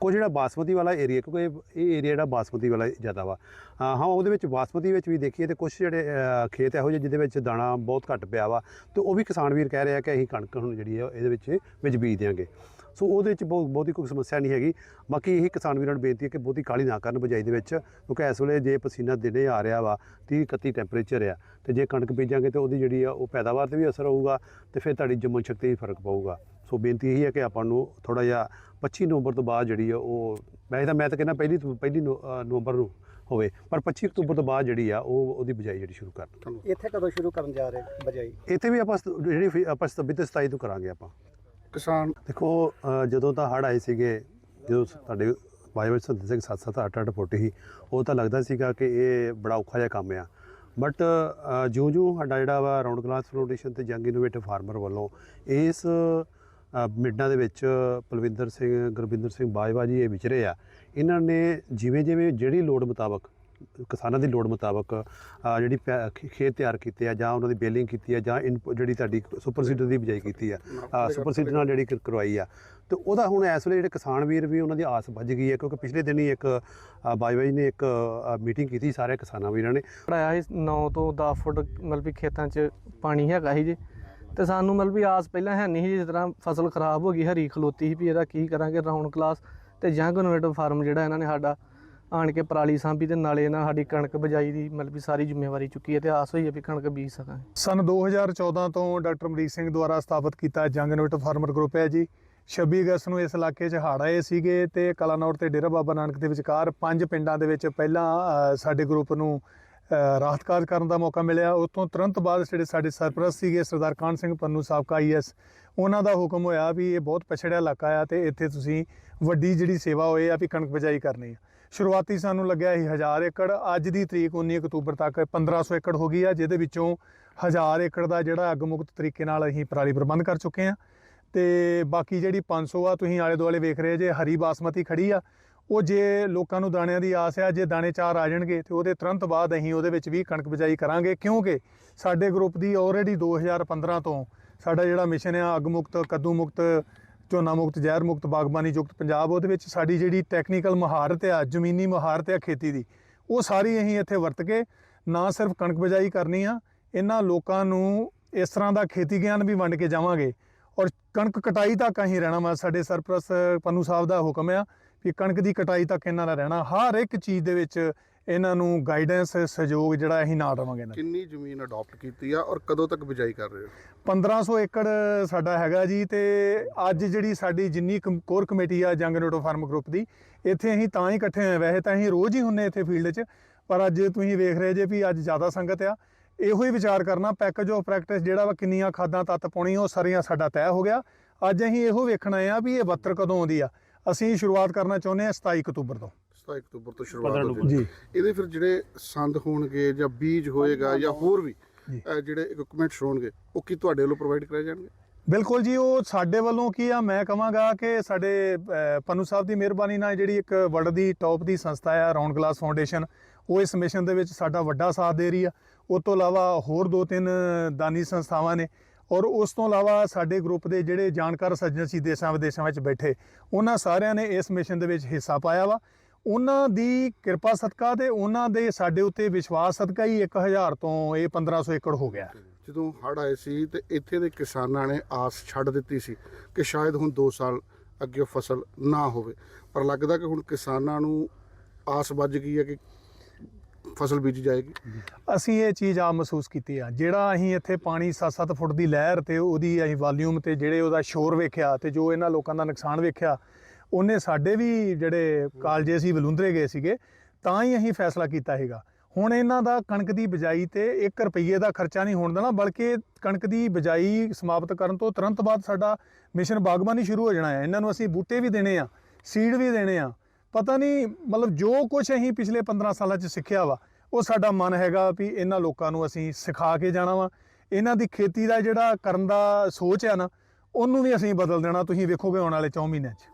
ਕੁਝ ਜਿਹੜਾ ਬਾਸਮਤੀ ਵਾਲਾ ਏਰੀਆ ਕਿਉਂਕਿ ਇਹ- ਏਰੀਆ ਜਿਹੜਾ ਬਾਸਮਤੀ ਵਾਲਾ ਜ਼ਿਆਦਾ ਵਾ। ਹਾਂ, ਉਹਦੇ ਵਿੱਚ ਬਾਸਮਤੀ ਵਿੱਚ ਵੀ ਦੇਖੀਏ ਤੇ ਕੁਝ ਜਿਹੜੇ ਖੇਤ ਇਹੋ ਜਿਹੇ ਜਿਹਦੇ ਵਿੱਚ ਦਾਣਾ ਬਹੁਤ ਘੱਟ ਪਿਆ ਵਾ, ਤੇ ਉਹ ਵੀ ਕਿਸਾਨ ਵੀਰ ਕਹਿ ਰਿਹਾ ਕਿ ਅਸੀਂ ਕਣਕ ਹੁਣ ਜਿਹੜੀ ਹੈ ਇਹਦੇ ਵਿੱਚ ਵਿੱਚ ਬੀਜ ਦਿਆਂਗੇ। ਸੋ ਉਹਦੇ ਵਿੱਚ ਬਹੁਤ ਬਹੁਤੀ ਕੋਈ ਸਮੱਸਿਆ ਨਹੀਂ ਹੈਗੀ। ਬਾਕੀ ਇਹ ਕਿਸਾਨ ਵੀਰਾਂ ਨੂੰ ਬੇਨਤੀ ਹੈ ਕਿ ਬਹੁਤੀ ਕਾਲੀ ਨਾ ਕਰਨ ਬਜਾਈ ਦੇ ਵਿੱਚ, ਕਿਉਂਕਿ ਇਸ ਵੇਲੇ ਜੇ ਪਸੀਨਾ ਦਿਨੇ ਆ ਰਿਹਾ ਵਾ 30 31 ਟੈਂਪਰੇਚਰ ਆ, ਤੇ ਜੇ ਕਣਕ ਬੀਜਾਂਗੇ ਤੇ ਉਹਦੀ ਜਿਹੜੀ ਆ, ਉਹ ਪੈਦਾਵਾਰ ਤੇ ਵੀ ਅਸਰ ਹੋਊਗਾ, ਤੇ ਫਿਰ ਤੁਹਾਡੀ ਜੰਮਣ ਸ਼ਕਤੀ 'ਤੇ ਫ਼ਰਕ ਪਊਗਾ। ਸੋ ਬੇਨਤੀ ਇਹ ਹੈ ਕਿ ਆਪਾਂ ਨੂੰ ਥੋੜਾ ਜਿਹਾ 25 ਨਵੰਬਰ ਤੋਂ ਬਾਅਦ ਜਿਹੜੀ ਆ ਉਹ ਵੈਸੇ ਤਾਂ ਮੈਂ ਤਾਂ ਕਹਿੰਦਾ ਪਹਿਲੀ ਤੋਂ- ਪਹਿਲੀ ਨਵੰਬਰ ਨੂੰ ਹੋਵੇ ਪਰ 25 ਅਕਤੂਬਰ ਤੋਂ ਬਾਅਦ ਜਿਹੜੀ ਆ ਉਹ ਉਹਦੀ ਬਜਾਈ ਜਿਹੜੀ ਸ਼ੁਰੂ ਕਰਨ ਇੱਥੇ ਕਦੋਂ ਸ਼ੁਰੂ ਕਰਨ ਜਾ ਰਹੇ ਬਜਾਈ? ਇੱਥੇ ਵੀ ਆਪਾਂ ਜਿਹੜੀ ਫੀ- ਆਪਾਂ 26 ਤੇ 27 ਤੋਂ ਕਰਾਂਗੇ ਆਪਾਂ। ਕਿਸਾਨ ਦੇਖੋ ਜਦੋਂ ਤਾਂ ਹੜ੍ਹ ਆਏ ਸੀਗੇ ਜਦੋਂ ਤੁਹਾਡੇ ਵਾਇਵਲ ਸੰਤ ਸਿੰਘ 7-7 8-8 ਫੁੱਟ ਹੀ ਉਹ ਤਾਂ ਲੱਗਦਾ ਸੀਗਾ ਕਿ ਇਹ ਬੜਾ ਔਖਾ ਜਿਹਾ ਕੰਮ ਆ। ਬਟ ਜਿਉਂ-ਜਿਉਂ ਸਾਡਾ ਜਿਹੜਾ ਵਾ ਰਾਉਂਡ ਕਲਾਸ ਫਾਊਂਡੇਸ਼ਨ ਤੇ ਜੰਗ ਇਨੋਵੇਟਿਵ ਫਾਰਮਰ ਵੱਲੋਂ ਇਸ ਅ, ਮਿਡਨਾਂ ਦੇ ਵਿੱਚ ਪਲਵਿੰਦਰ ਸਿੰਘ ਗੁਰਵਿੰਦਰ ਸਿੰਘ ਬਾਜਵਾ ਜੀ ਇਹ ਵਿਚਰੇ ਆ। ਇਹਨਾਂ ਨੇ ਜਿਵੇਂ ਜਿਵੇਂ ਜਿਹੜੀ ਲੋੜ ਮੁਤਾਬਕ ਕਿਸਾਨਾਂ ਦੀ ਲੋੜ ਮੁਤਾਬਕ ਜਿਹੜੀ ਖੇਤ ਤਿਆਰ ਕੀਤੇ ਆ ਜਾਂ ਉਹਨਾਂ ਦੀ ਬੇਲਿੰਗ ਕੀਤੀ ਆ ਜਾਂ ਜਿਹੜੀ ਤੁਹਾਡੀ ਸੁਪਰ ਸੀਡਰ ਦੀ ਬਿਜਾਈ ਕੀਤੀ ਆ ਸੁਪਰ ਸੀਡਰ ਨਾਲ ਜਿਹੜੀ ਕਰ- ਕਰਵਾਈ ਆ। ਤੇ ਉਹਦਾ ਹੁਣ ਇਸ ਵੇਲੇ ਜਿਹੜੇ ਕਿਸਾਨ ਵੀਰ ਵੀ ਉਹਨਾਂ ਦੀ ਆਸ ਵੱਜ ਗਈ ਹੈ ਕਿਉਂਕਿ ਪਿਛਲੇ ਦਿਨ ਹੀ ਇੱਕ ਬਾਜਵਾ ਜੀ ਨੇ ਇੱਕ ਮੀਟਿੰਗ ਕੀਤੀ ਸਾਰੇ ਕਿਸਾਨਾਂ ਵੀਰਾਂ ਨੇ। ਪੜਾਇਆ ਸੀ 9 ਤੋਂ 10 ਫੁੱਟ ਮਤਲਬ ਵੀ ਖੇਤਾਂ 'ਚ ਪਾਣੀ ਹੈਗਾ ਸੀ ਜੀ। ਤੇ ਸਾਨੂੰ ਮਤਲਬ ਵੀ ਆਸ ਪਹਿਲਾਂ ਹੈ ਨਹੀਂ ਸੀ ਜਿਸ ਤਰ੍ਹਾਂ ਫਸਲ ਖਰਾਬ ਹੋ ਗਈ, ਹਰੀ ਖਲੋਤੀ ਸੀ ਵੀ ਇਹਦਾ ਕੀ ਕਰਾਂਗੇ ਰਾਉਂਡ ਕਲਾਸ ਤੇ ਜੰਗ ਇਨੋਵੇਟਿਵ ਫਾਰਮ ਜਿਹੜਾ ਇਹਨਾਂ ਨੇ ਸਾਡਾ ਆਣ ਕੇ ਪਰਾਲੀ ਸਾਂਭੀ ਤੇ ਨਾਲੇ ਇਹਨਾਂ ਸਾਡੀ ਕਣਕ ਬਜਾਈ ਦੀ ਮਤਲਬ ਵੀ ਸਾਰੀ ਜ਼ਿੰਮੇਵਾਰੀ ਚੁੱਕੀ ਹੈ ਤੇ ਆਸ ਹੋਈ ਹੈ ਵੀ ਕਣਕ ਬੀਜ ਸਕਾਂਗੇ। ਸਨ 2014 ਤੋਂ ਡਾਕਟਰ ਅਮਰੀਕ ਸਿੰਘ ਦੁਆਰਾ ਸਥਾਪਿਤ ਕੀਤਾ ਜੰਗ ਇਨੋਵੇਟਿਵ ਫਾਰਮਰ ਗਰੁੱਪ ਹੈ ਜੀ। 26 ਅਗਸਤ ਨੂੰ ਇਸ ਇਲਾਕੇ 'ਚ ਹੜ੍ਹ ਆਏ ਸੀਗੇ ਤੇ ਕਲਾਨੌਰ ਤੇ ਡੇਰਾ ਬਾਬਾ ਨਾਨਕ ਦੇ ਵਿਚਕਾਰ ਪੰਜ ਪਿੰਡਾਂ ਦੇ ਵਿੱਚ ਪਹਿਲਾਂ ਸਾਡੇ ਗਰੁੱਪ ਨੂੰ ਰਾਹਤ ਕਾਰਜ ਕਰਨ ਦਾ ਮੌਕਾ ਮਿਲਿਆ। ਉਸ ਤੋਂ ਤੁਰੰਤ ਬਾਅਦ ਜਿਹੜੇ ਸਾਡੇ ਸਰਪ੍ਰਸਤ ਸੀਗੇ, ਸਰਦਾਰ ਕਾਨ ਸਿੰਘ ਪੰਨੂ ਸਾਬਕਾ ਆਈਐਸ ਉਹਨਾਂ ਦਾ ਹੁਕਮ ਹੋਇਆ ਵੀ ਇਹ ਬਹੁਤ ਪਛੜਿਆ ਇਲਾਕਾ ਆ ਤੇ ਇੱਥੇ ਤੁਸੀਂ ਵੱਡੀ ਜਿਹੜੀ ਸੇਵਾ ਹੋਏ ਆ ਵੀ ਕਣਕ ਬਜਾਈ ਕਰਨੀ ਆ। ਸ਼ੁਰੂਆਤੀ ਸਾਨੂੰ ਲੱਗਿਆ ਸੀ 1000 ਏਕੜ, ਅੱਜ ਦੀ ਤਰੀਕ 19 ਅਕਤੂਬਰ ਤੱਕ 1500 ਏਕੜ ਹੋ ਗਈ ਆ, ਜਿਹਦੇ ਵਿੱਚੋਂ 1000 ਏਕੜ ਦਾ ਜਿਹੜਾ ਅੱਗ ਮੁਕਤ ਤਰੀਕੇ ਨਾਲ ਅਸੀਂ ਪਰਾਲੀ ਪ੍ਰਬੰਧ ਕਰ ਚੁੱਕੇ ਆ। ਤੇ ਬਾਕੀ ਜਿਹੜੀ 500 ਆ, ਤੁਸੀਂ ਆਲੇ ਦੁਆਲੇ ਵੇਖ ਰਹੇ ਜੇ, ਹਰੀ ਬਾਸਮਤੀ ਖੜੀ ਆ। ਉਹ ਜੇ ਲੋਕਾਂ ਨੂੰ ਦਾਣਿਆਂ ਦੀ ਆਸ ਆ ਜੇ ਦਾਣੇ ਚਾਰ ਆ ਜਾਣਗੇ ਤੇ ਉਹਦੇ ਤੁਰੰਤ ਬਾਅਦ ਅਸੀਂ ਉਹਦੇ ਵਿੱਚ ਵੀ ਕਣਕ ਬਿਜਾਈ ਕਰਾਂਗੇ। ਕਿਉਂਕਿ ਸਾਡੇ ਗਰੁੱਪ ਦੀ ਆਲਰੇਡੀ 2015 ਤੋਂ ਸਾਡਾ ਜਿਹੜਾ ਮਿਸ਼ਨ ਆ, ਅੱਗ ਮੁਕਤ, ਕੱਦੂ ਮੁਕਤ, ਝੋਨਾ ਮੁਕਤ, ਜ਼ਹਿਰ ਮੁਕਤ, ਬਾਗਬਾਨੀ ਯੁਕਤ ਪੰਜਾਬ, ਉਹਦੇ ਵਿੱਚ ਸਾਡੀ ਜਿਹੜੀ ਟੈਕਨੀਕਲ ਮਹਾਰਤ ਆ, ਜ਼ਮੀਨੀ ਮਹਾਰਤ ਆ ਖੇਤੀ ਦੀ, ਉਹ ਸਾਰੀ ਅਸੀਂ ਇੱਥੇ ਵਰਤ ਕੇ ਨਾ ਸਿਰਫ ਕਣਕ ਬਿਜਾਈ ਕਰਨੀ ਆ, ਇਹਨਾਂ ਲੋਕਾਂ ਨੂੰ ਇਸ ਤਰ੍ਹਾਂ ਦਾ ਖੇਤੀ ਗਿਆਨ ਵੀ ਵੰਡ ਕੇ ਜਾਵਾਂਗੇ। ਔਰ ਕਣਕ ਕਟਾਈ ਤੱਕ ਅਸੀਂ ਰਹਿਣਾ ਵਾ, ਸਾਡੇ ਸਰਪ੍ਰਸਤ ਪੰਨੂ ਸਾਹਿਬ ਦਾ ਹੁਕਮ ਆ ਵੀ ਕਣਕ ਦੀ ਕਟਾਈ ਤੱਕ ਇਹਨਾਂ ਦਾ ਰਹਿਣਾ ਹਰ ਇੱਕ ਚੀਜ਼ ਦੇ ਵਿੱਚ ਇਹਨਾਂ ਨੂੰ ਗਾਈਡੈਂਸ ਸਹਿਯੋਗ ਜਿਹੜਾ ਅਸੀਂ ਨਾਲ ਰਵਾਂਗੇ ਇਹਨਾਂ। ਕਿੰਨੀ ਜ਼ਮੀਨ ਅਡਾਪਟ ਕੀਤੀ ਆ ਔਰ ਕਦੋਂ ਤੱਕ ਬਿਜਾਈ ਕਰ ਰਹੇ ਹੋ? 1500 ਏਕੜ ਸਾਡਾ ਹੈਗਾ ਜੀ ਤੇ ਅੱਜ ਜਿਹੜੀ ਸਾਡੀ ਜਿੰਨੀ ਕੋਰ ਕਮੇਟੀ ਆ ਜੰਗ ਨੋਟੋ ਫਾਰਮ ਗਰੁੱਪ ਦੀ ਇੱਥੇ ਅਸੀਂ ਤਾਂ ਹੀ ਇਕੱਠੇ ਹੋਏ ਵੈਸੇ ਤਾਂ ਅਸੀਂ ਰੋਜ਼ ਹੀ ਹੁੰਨੇ ਇੱਥੇ ਫੀਲਡ 'ਚ ਪਰ ਅੱਜ ਤੁਸੀਂ ਵੇਖ ਰਹੇ ਜੇ ਵੀ ਅੱਜ ਜ਼ਿਆਦਾ ਸੰਗਤ ਆ ਇਹੋ ਹੀ ਵਿਚਾਰ ਕਰਨਾ ਪੈਕੇਜ ਆਫ ਪ੍ਰੈਕਟਿਸ ਜਿਹੜਾ ਵਾ ਕਿੰਨੀਆਂ ਖਾਦਾਂ ਤੱਤ ਪਾਉਣੀਆਂ ਉਹ ਸਾਰੀਆਂ ਸਾਡਾ ਤੈਅ ਹੋ ਗਿਆ। ਅੱਜ ਅਸੀਂ ਇਹੋ ਵੇਖਣਾ ਆ ਵੀ ਇਹ 72 ਕਦੋਂ ਆਉਂਦੀ ਆ। ਅਸੀਂ ਸ਼ੁਰੂਆਤ ਕਰਨਾ ਚਾਹੁੰਦੇ ਆ 27 ਅਕਤੂਬਰ ਤੋਂ। 27 ਅਕਤੂਬਰ ਤੋਂ ਸ਼ੁਰੂਆਤ ਜੀ। ਇਹਦੇ ਫਿਰ ਜਿਹੜੇ ਸੰਦ ਹੋਣਗੇ ਜਾਂ ਬੀਜ ਹੋਏਗਾ ਜਾਂ ਹੋਰ ਵੀ ਜਿਹੜੇ ਇਕਵਿਪਮੈਂਟਸ ਹੋਣਗੇ ਉਹ ਕੀ ਤੁਹਾਡੇ ਵੱਲੋਂ ਪ੍ਰੋਵਾਈਡ ਕਰਾਏ ਜਾਣਗੇ? ਬਿਲਕੁਲ ਜੀ ਉਹ ਸਾਡੇ ਵੱਲੋਂ ਕੀ ਆ ਮੈਂ ਕਹਾਂਗਾ ਕਿ ਸਾਡੇ ਪੰਨੂ ਸਾਹਿਬ ਦੀ ਮਿਹਰਬਾਨੀ ਨਾਲ ਜਿਹੜੀ ਇੱਕ ਵਰਲਡ ਦੀ ਟੌਪ ਦੀ ਸੰਸਥਾ ਆ ਰਾਉਂਡ ਗਲਾਸ ਫਾਊਂਡੇਸ਼ਨ ਉਹ ਇਸ ਮਿਸ਼ਨ ਦੇ ਵਿੱਚ ਸਾਡਾ ਵੱਡਾ ਸਾਥ ਦੇ ਰਹੀ ਆ। ਉਸ ਤੋਂ ਇਲਾਵਾ ਹੋਰ ਦੋ ਤਿੰਨ ਦਾਨੀ ਸੰਸਥਾਵਾਂ ਨੇ ਔਰ ਉਸ ਤੋਂ ਇਲਾਵਾ ਸਾਡੇ ਗਰੁੱਪ ਦੇ ਜਿਹੜੇ ਜਾਣਕਾਰ ਸੱਜਣ ਸੀ ਦੇਸ਼ਾਂ ਵਿਦੇਸ਼ਾਂ ਵਿੱਚ ਬੈਠੇ, ਉਹਨਾਂ ਸਾਰਿਆਂ ਨੇ ਇਸ ਮਿਸ਼ਨ ਦੇ ਵਿੱਚ ਹਿੱਸਾ ਪਾਇਆ ਵਾ। ਉਹਨਾਂ ਦੀ ਕਿਰਪਾ ਸਦਕਾ ਤੇ ਉਹਨਾਂ ਦੇ ਸਾਡੇ ਉੱਤੇ ਵਿਸ਼ਵਾਸ ਸਦਕਾ ਹੀ 1000 ਤੋਂ ਇਹ 1500 ਏਕੜ ਹੋ ਗਿਆ। ਜਦੋਂ ਹੜ੍ਹ ਆਏ ਸੀ ਤੇ ਇੱਥੇ ਦੇ ਕਿਸਾਨਾਂ ਨੇ ਆਸ ਛੱਡ ਦਿੱਤੀ ਸੀ ਕਿ ਸ਼ਾਇਦ ਹੁਣ 2 ਸਾਲ ਅੱਗੇ ਫਸਲ ਨਾ ਹੋਵੇ। ਪਰ ਲੱਗਦਾ ਕਿ ਹੁਣ ਕਿਸਾਨਾਂ ਨੂੰ ਆਸ ਵੱਜ ਗਈ ਹੈ ਕਿ ਫਸਲ ਬੀਜੀ ਜਾਏਗੀ? ਅਸੀਂ ਇਹ ਚੀਜ਼ ਆ ਮਹਿਸੂਸ ਕੀਤੀ ਆ। ਜਿਹੜਾ ਅਸੀਂ ਇੱਥੇ ਪਾਣੀ 7-7 ਫੁੱਟ ਦੀ ਲਹਿਰ ਤੇ ਉਹਦੀ ਅਸੀਂ ਵਾਲੀਅਮ ਤੇ ਜਿਹੜੇ ਉਹਦਾ ਸ਼ੋਰ ਵੇਖਿਆ ਤੇ ਜੋ ਇਹਨਾਂ ਲੋਕਾਂ ਦਾ ਨੁਕਸਾਨ ਵੇਖਿਆ, ਉਹਨੇ ਸਾਡੇ ਵੀ ਜਿਹੜੇ ਕਾਲਜੇ ਸੀ ਬਲੁੰਦਰੇ ਗਏ ਸੀਗੇ, ਤਾਂ ਹੀ ਅਸੀਂ ਫੈਸਲਾ ਕੀਤਾ ਹੈਗਾ ਹੁਣ ਇਹਨਾਂ ਦਾ ਕਣਕ ਦੀ ਬਿਜਾਈ ਤੇ 1 ਰੁਪਏ ਦਾ ਖਰਚਾ ਨਹੀਂ ਹੋਣ ਦੇਣਾ, ਬਲਕਿ ਕਣਕ ਦੀ ਬਿਜਾਈ ਸਮਾਪਤ ਕਰਨ ਤੋਂ ਤੁਰੰਤ ਬਾਅਦ ਸਾਡਾ ਮਿਸ਼ਨ ਬਾਗਬਾਨੀ ਸ਼ੁਰੂ ਹੋ ਜਾਣਾ ਹੈ। ਇਹਨਾਂ ਨੂੰ ਅਸੀਂ ਬੂਟੇ ਵੀ ਦੇਣੇ ਆ, ਸੀਡ ਵੀ ਦੇਣੇ ਆ ਪਤਾ ਨਹੀਂ, ਮਤਲਬ ਜੋ ਕੁਝ ਅਸੀਂ ਪਿਛਲੇ 15 ਸਾਲਾਂ 'ਚ ਸਿੱਖਿਆ ਵਾ, ਉਹ ਸਾਡਾ ਮਨ ਹੈਗਾ ਵੀ ਇਹਨਾਂ ਲੋਕਾਂ ਨੂੰ ਅਸੀਂ ਸਿਖਾ ਕੇ ਜਾਣਾ ਵਾ। ਇਹਨਾਂ ਦੀ ਖੇਤੀ ਦਾ ਜਿਹੜਾ ਕਰਨ ਦਾ ਸੋਚ ਆ ਨਾ, ਉਹਨੂੰ ਵੀ ਅਸੀਂ ਬਦਲ ਦੇਣਾ। ਤੁਸੀਂ ਵੇਖੋਗੇ ਆਉਣ ਵਾਲੇ 4 ਮਹੀਨਿਆਂ 'ਚ।